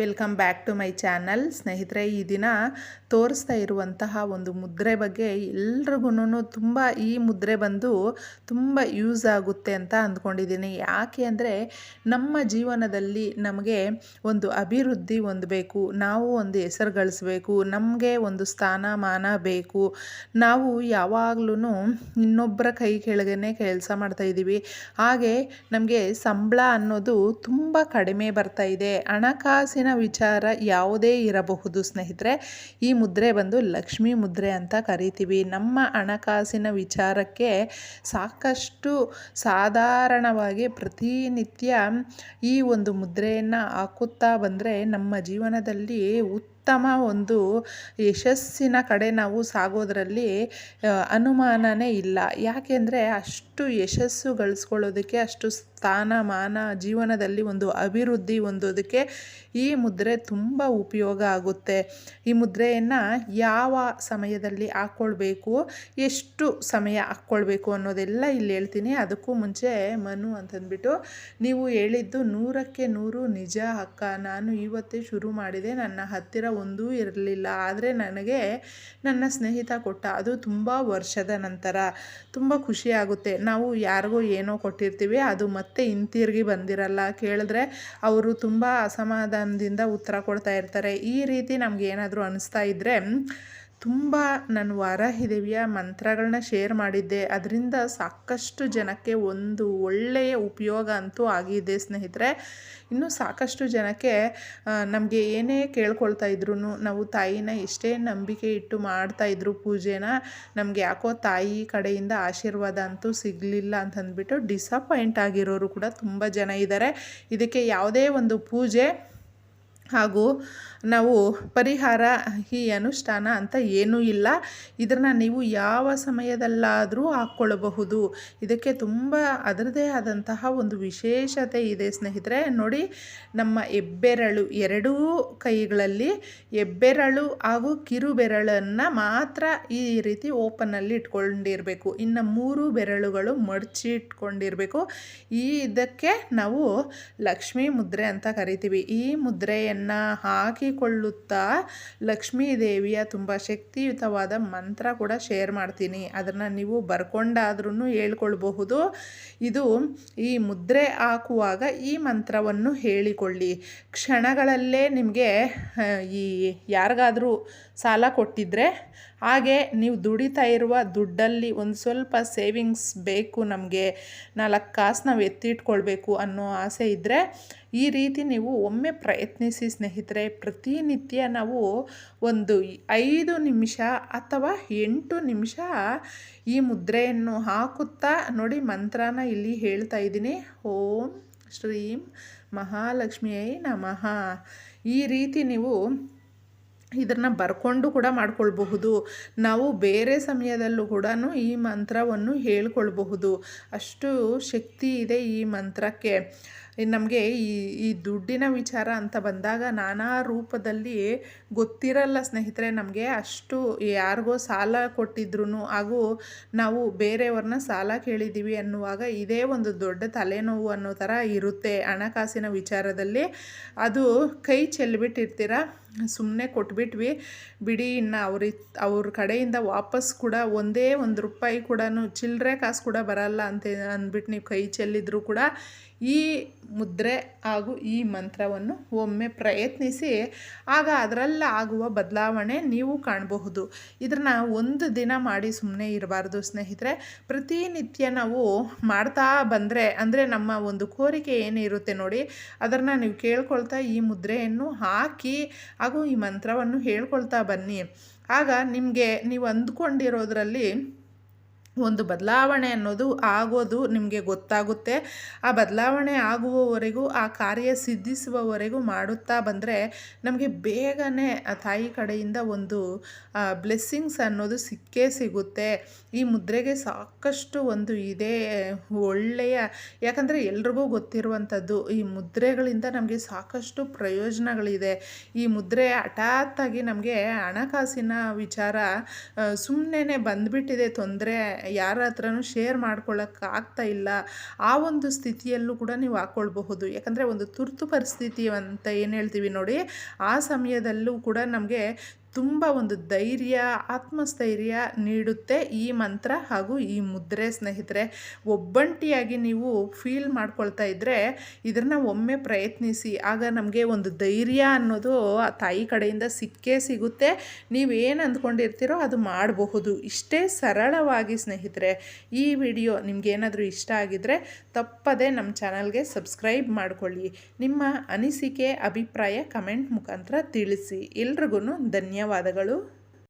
Welcome back to my channel. ಸ್ನೇಹಿತರೆ, ಈ ದಿನ ತೋರಿಸ್ತಾ ಇರುವಂತಹ ಒಂದು ಮುದ್ರೆ ಬಗ್ಗೆ ಎಲ್ರಿಗೂ ತುಂಬ ಈ ಮುದ್ರೆ ಬಂದು ತುಂಬ ಯೂಸ್ ಆಗುತ್ತೆ ಅಂತ ಅಂದ್ಕೊಂಡಿದ್ದೀನಿ. ಯಾಕೆ ಅಂದರೆ ನಮ್ಮ ಜೀವನದಲ್ಲಿ ನಮಗೆ ಒಂದು ಅಭಿವೃದ್ಧಿ ಹೊಂದಬೇಕು, ನಾವು ಒಂದು ಹೆಸರು ಗಳಿಸ್ಬೇಕು, ನಮಗೆ ಒಂದು ಸ್ಥಾನಮಾನ ಬೇಕು. ನಾವು ಯಾವಾಗ್ಲೂ ಇನ್ನೊಬ್ಬರ ಕೈ ಕೆಳಗನೆ ಕೆಲಸ ಮಾಡ್ತಾ ಇದ್ದೀವಿ. ಹಾಗೆ ನಮಗೆ ಸಂಬಳ ಅನ್ನೋದು ತುಂಬ ಕಡಿಮೆ ಬರ್ತಾ ಇದೆ. ಹಣಕಾಸಿನ ವಿಚಾರ ಯಾವುದೇ ಇರಬಹುದು. ಸ್ನೇಹಿತರೆ, ಈ ಮುದ್ರೆ ಬಂದು ಲಕ್ಷ್ಮಿ ಮುದ್ರೆ ಅಂತ ಕರಿತೀವಿ. ನಮ್ಮ ಹಣಕಾಸಿನ ವಿಚಾರಕ್ಕೆ ಸಾಕಷ್ಟು ಸಾಧಾರಣವಾಗಿ ಪ್ರತಿನಿತ್ಯ ಈ ಒಂದು ಮುದ್ರೆಯನ್ನು ಹಾಕುತ್ತಾ ಬಂದರೆ ನಮ್ಮ ಜೀವನದಲ್ಲಿ ಉತ್ತಮ ಒಂದು ಯಶಸ್ಸಿನ ಕಡೆ ನಾವು ಸಾಗೋದರಲ್ಲಿ ಅನುಮಾನನೇ ಇಲ್ಲ. ಯಾಕೆಂದರೆ ಅಷ್ಟು ಯಶಸ್ಸು ಗಳಿಸ್ಕೊಳ್ಳೋದಕ್ಕೆ, ಅಷ್ಟು ಸ್ಥಾನಮಾನ ಜೀವನದಲ್ಲಿ ಒಂದು ಅಭಿವೃದ್ಧಿ ಹೊಂದೋದಕ್ಕೆ ಈ ಮುದ್ರೆ ತುಂಬ ಉಪಯೋಗ ಆಗುತ್ತೆ. ಈ ಮುದ್ರೆಯನ್ನು ಯಾವ ಸಮಯದಲ್ಲಿ ಹಾಕ್ಕೊಳ್ಬೇಕು, ಎಷ್ಟು ಸಮಯ ಹಾಕ್ಕೊಳ್ಬೇಕು ಅನ್ನೋದೆಲ್ಲ ಇಲ್ಲಿ ಹೇಳ್ತೀನಿ. ಅದಕ್ಕೂ ಮುಂಚೆ ಮನು ಅಂತಂದ್ಬಿಟ್ಟು, ನೀವು ಹೇಳಿದ್ದು ನೂರಕ್ಕೆ ನೂರು ನಿಜ ಅಕ್ಕ ನಾನು ಇವತ್ತೇ ಶುರು ಮಾಡಿದೆ. ನನ್ನ ಹತ್ತಿರ ಒಂದೂ ಇರಲಿಲ್ಲ. ಆದರೆ ನನಗೆ ನನ್ನ ಸ್ನೇಹಿತ ಕೊಟ್ಟ, ಅದು ತುಂಬ ವರ್ಷದ ನಂತರ ತುಂಬ ಖುಷಿಯಾಗುತ್ತೆ. ನಾವು ಯಾರಿಗೋ ಏನೋ ಕೊಟ್ಟಿರ್ತೀವಿ, ಅದು ಮತ್ತೆ ಹಿಂತಿರುಗಿ ಬಂದಿರಲ್ಲ. ಕೇಳಿದ್ರೆ ಅವರು ತುಂಬ ಅಸಮಾಧಾನದಿಂದ ಉತ್ತರ ಕೊಡ್ತಾ ಇರ್ತಾರೆ. ಈ ರೀತಿ ನಮ್ಗೆ ಏನಾದರೂ ಅನಿಸ್ತಾ ಇದ್ದರೆ ತುಂಬ ನಾನು ವಾರಾಹಿದೇವಿಯ ಮಂತ್ರಗಳನ್ನ ಶೇರ್ ಮಾಡಿದ್ದೆ. ಅದರಿಂದ ಸಾಕಷ್ಟು ಜನಕ್ಕೆ ಒಂದು ಒಳ್ಳೆಯ ಉಪಯೋಗ ಅಂತೂ ಆಗಿದೆ ಸ್ನೇಹಿತರೆ. ಇನ್ನೂ ಸಾಕಷ್ಟು ಜನಕ್ಕೆ ನಮಗೆ ಏನೇ ಕೇಳ್ಕೊಳ್ತಾ ಇದ್ರು ನಾವು ತಾಯಿನ ಎಷ್ಟೇ ನಂಬಿಕೆ ಇಟ್ಟು ಮಾಡ್ತಾ ಇದ್ರು ಪೂಜೆನ, ನಮಗೆ ಯಾಕೋ ತಾಯಿ ಕಡೆಯಿಂದ ಆಶೀರ್ವಾದ ಅಂತೂ ಸಿಗಲಿಲ್ಲ ಅಂತಂದ್ಬಿಟ್ಟು ಡಿಸಪಾಯಿಂಟ್ ಆಗಿರೋರು ಕೂಡ ತುಂಬ ಜನ ಇದ್ದಾರೆ ಇದಕ್ಕೆ ಯಾವುದೇ ಒಂದು ಪೂಜೆ ಹಾಗೂ ನಾವು ಪರಿಹಾರ, ಈ ಅನುಷ್ಠಾನ ಅಂತ ಏನೂ ಇಲ್ಲ. ಇದನ್ನು ನೀವು ಯಾವ ಸಮಯದಲ್ಲಾದರೂ ಹಾಕ್ಕೊಳ್ಳಬಹುದು ಇದಕ್ಕೆ ತುಂಬ ಅದರದೇ ಆದಂತಹ ಒಂದು ವಿಶೇಷತೆ ಇದೆ ಸ್ನೇಹಿತರೆ. ನೋಡಿ, ನಮ್ಮ ಹೆಬ್ಬೆರಳು ಎರಡೂ ಕೈಗಳಲ್ಲಿ ಹೆಬ್ಬೆರಳು ಹಾಗೂ ಕಿರುಬೆರಳನ್ನು ಮಾತ್ರ ಈ ರೀತಿ ಓಪನಲ್ಲಿ ಇಟ್ಕೊಂಡಿರಬೇಕು. ಇನ್ನು ಮೂರು ಬೆರಳುಗಳು ಮಡಚಿ ಇಟ್ಕೊಂಡಿರಬೇಕು ಈ ಇದಕ್ಕೆ ನಾವು ಲಕ್ಷ್ಮೀ ಮುದ್ರೆ ಅಂತ ಕರಿತೀವಿ. ಈ ಮುದ್ರೆಯನ್ನು ಹಾಕಿಕೊಳ್ಳುತ್ತಾ ಲಕ್ಷ್ಮೀ ದೇವಿಯ ತುಂಬ ಶಕ್ತಿಯುತವಾದ ಮಂತ್ರ ಕೂಡ ಶೇರ್ ಮಾಡ್ತೀನಿ. ಅದನ್ನು ನೀವು ಬರ್ಕೊಂಡಾದ್ರೂ ಹೇಳ್ಕೊಳ್ಬಹುದು. ಇದು ಈ ಮುದ್ರೆ ಹಾಕುವಾಗ ಈ ಮಂತ್ರವನ್ನು ಹೇಳಿಕೊಳ್ಳಿ. ಕ್ಷಣಗಳಲ್ಲೇ ನಿಮಗೆ ಈ ಯಾರಿಗಾದರೂ ಸಾಲ ಕೊಟ್ಟಿದ್ದರೆ ಹಾಗೆ ನೀವು ದುಡಿತಾ ಇರುವ ದುಡ್ಡಲ್ಲಿ ಒಂದು ಸ್ವಲ್ಪ ಸೇವಿಂಗ್ಸ್ ಬೇಕು ನಮಗೆ, ನಾಲ್ಕು ಕಾಸು ನಾವು ಎತ್ತಿಟ್ಕೊಳ್ಬೇಕು ಅನ್ನೋ ಆಸೆ ಇದ್ದರೆ ಈ ರೀತಿ ನೀವು ಒಮ್ಮೆ ಪ್ರಯತ್ನಿಸಿ ಸ್ನೇಹಿತರೆ, ಪ್ರತಿನಿತ್ಯ ನಾವು ಒಂದು ಐದು ನಿಮಿಷ ಅಥವಾ ಎಂಟು ನಿಮಿಷ ಈ ಮುದ್ರೆಯನ್ನು ಹಾಕುತ್ತಾ ನೋಡಿ ಮಂತ್ರನ ಇಲ್ಲಿ ಹೇಳ್ತಾ ಇದ್ದೀನಿ. ಓಂ ಶ್ರೀಂ ಮಹಾಲಕ್ಷ್ಮಿಯೈ ನಮಃ. ಈ ರೀತಿ ನೀವು ಇದನ್ನು ಬರ್ಕೊಂಡು ಕೂಡ ಮಾಡ್ಕೊಳ್ಬಹುದು. ನಾವು ಬೇರೆ ಸಮಯದಲ್ಲೂ ಕೂಡ ಈ ಮಂತ್ರವನ್ನು ಹೇಳ್ಕೊಳ್ಬಹುದು. ಅಷ್ಟು ಶಕ್ತಿ ಇದೆ ಈ ಮಂತ್ರಕ್ಕೆ. ನಮಗೆ ಈ ಈ ದುಡ್ಡಿನ ವಿಚಾರ ಅಂತ ಬಂದಾಗ ನಾನಾ ರೂಪದಲ್ಲಿ ಗೊತ್ತಿರಲ್ಲ ಸ್ನೇಹಿತರೆ, ನಮಗೆ ಅಷ್ಟು ಯಾರಿಗೋ ಸಾಲ ಕೊಟ್ಟಿದ್ರು ಹಾಗೂ ನಾವು ಬೇರೆಯವ್ರನ್ನ ಸಾಲ ಕೇಳಿದ್ದೀವಿ ಅನ್ನುವಾಗ ಇದೇ ಒಂದು ದೊಡ್ಡ ತಲೆನೋವು ಅನ್ನೋ ಥರ ಇರುತ್ತೆ ಹಣಕಾಸಿನ ವಿಚಾರದಲ್ಲಿ. ಅದು ಕೈ ಚೆಲ್ಬಿಟ್ಟಿರ್ತೀರ? ಸುಮ್ಮನೆ ಕೊಟ್ಬಿಟ್ವಿ. ಬಿಡಿ, ಇನ್ನು ಅವ್ರ ಅವ್ರ ಕಡೆಯಿಂದ ವಾಪಸ್ ಕೂಡ ಒಂದೇ ಒಂದು ರೂಪಾಯಿ ಕೂಡ ಚಿಲ್ಲರೆ ಕಾಸು ಕೂಡ ಬರಲ್ಲ ಅಂತ ಅಂದ್ಬಿಟ್ಟು ನೀವು ಕೈ ಚೆಲ್ಲಿದ್ರು ಕೂಡ ಈ ಮುದ್ರೆ ಹಾಗೂ ಈ ಮಂತ್ರವನ್ನು ಒಮ್ಮೆ ಪ್ರಯತ್ನಿಸಿ, ಆಗ ಅದರಲ್ಲಿ ಆಗುವ ಬದಲಾವಣೆ ನೀವು ಕಾಣಬಹುದು. ಇದನ್ನು ಒಂದು ದಿನ ಮಾಡಿ ಸುಮ್ಮನೆ ಇರಬಾರ್ದು ಸ್ನೇಹಿತರೆ. ಪ್ರತಿನಿತ್ಯ ನಾವು ಮಾಡ್ತಾ ಬಂದರೆ, ಅಂದರೆ ನಮ್ಮ ಒಂದು ಕೋರಿಕೆ ಏನಿರುತ್ತೆ ನೋಡಿ ಅದನ್ನು ನೀವು ಕೇಳ್ಕೊಳ್ತಾ ಈ ಮುದ್ರೆಯನ್ನು ಹಾಕಿ ಹಾಗೂ ಈ ಮಂತ್ರವನ್ನು ಹೇಳ್ಕೊಳ್ತಾ ಬನ್ನಿ. ಆಗ ನಿಮಗೆ ನೀವು ಅಂದ್ಕೊಂಡಿರೋದ್ರಲ್ಲಿ ಒಂದು ಬದಲಾವಣೆ ಅನ್ನೋದು ಆಗೋದು ನಿಮಗೆ ಗೊತ್ತಾಗುತ್ತೆ. ಆ ಬದಲಾವಣೆ ಆಗುವವರೆಗೂ, ಆ ಕಾರ್ಯ ಸಿದ್ಧಿಸುವವರೆಗೂ ಮಾಡುತ್ತಾ ಬಂದರೆ ನಮಗೆ ಬೇಗನೆ ತಾಯಿ ಕಡೆಯಿಂದ ಒಂದು ಬ್ಲೆಸ್ಸಿಂಗ್ಸ್ ಅನ್ನೋದು ಸಿಕ್ಕೇ ಸಿಗುತ್ತೆ. ಈ ಮುದ್ರೆಗೆ ಸಾಕಷ್ಟು ಒಂದು ಇದೆ, ಒಳ್ಳೆಯ, ಯಾಕಂದರೆ ಎಲ್ರಿಗೂ ಗೊತ್ತಿರುವಂಥದ್ದು, ಈ ಮುದ್ರೆಗಳಿಂದ ನಮಗೆ ಸಾಕಷ್ಟು ಪ್ರಯೋಜನಗಳಿದೆ. ಈ ಮುದ್ರೆ ಹಠಾತ್ತಾಗಿ ನಮಗೆ ಹಣಕಾಸಿನ ವಿಚಾರ ಸುಮ್ಮನೆ ಬಂದ್ಬಿಟ್ಟಿದೆ ತೊಂದರೆ ಯಾರ ಹತ್ರನೂ ಶೇರ್ ಮಾಡ್ಕೊಳ್ಳೋಕೆ ಆಗ್ತಾ ಇಲ್ಲ. ಆ ಒಂದು ಸ್ಥಿತಿಯಲ್ಲೂ ಕೂಡ ನೀವು ಹಾಕ್ಕೊಳ್ಬಹುದು ಯಾಕಂದರೆ ಒಂದು ತುರ್ತು ಪರಿಸ್ಥಿತಿ ಅಂತ ಏನು ಹೇಳ್ತೀವಿ ನೋಡಿ, ಆ ಸಮಯದಲ್ಲೂ ಕೂಡ ನಮಗೆ ತುಂಬ ಒಂದು ಧೈರ್ಯ, ಆತ್ಮಸ್ಥೈರ್ಯ ನೀಡುತ್ತೆ ಈ ಮಂತ್ರ ಹಾಗೂ ಈ ಮುದ್ರೆ ಸ್ನೇಹಿತರೆ. ಒಬ್ಬಂಟಿಯಾಗಿ ನೀವು ಫೀಲ್ ಮಾಡ್ಕೊಳ್ತಾ ಇದ್ದರೆ ಇದನ್ನು ಒಮ್ಮೆ ಪ್ರಯತ್ನಿಸಿ. ಆಗ ನಮಗೆ ಒಂದು ಧೈರ್ಯ ಅನ್ನೋದು ಆ ತಾಯಿ ಕಡೆಯಿಂದ ಸಿಕ್ಕೇ ಸಿಗುತ್ತೆ. ನೀವೇನು ಅಂದ್ಕೊಂಡಿರ್ತೀರೋ ಅದು ಮಾಡಬಹುದು. ಇಷ್ಟೇ ಸರಳವಾಗಿ ಸ್ನೇಹಿತರೆ, ಈ ವಿಡಿಯೋ ನಿಮಗೇನಾದರೂ ಇಷ್ಟ ಆಗಿದ್ದರೆ ತಪ್ಪದೇ ನಮ್ಮ ಚಾನಲ್ಗೆ ಸಬ್ಸ್ಕ್ರೈಬ್ ಮಾಡಿಕೊಳ್ಳಿ. ನಿಮ್ಮ ಅನಿಸಿಕೆ, ಅಭಿಪ್ರಾಯ ಕಮೆಂಟ್ ಮುಖಾಂತರ ತಿಳಿಸಿ. ಎಲ್ರಿಗೂ ಧನ್ಯವಾದಗಳು.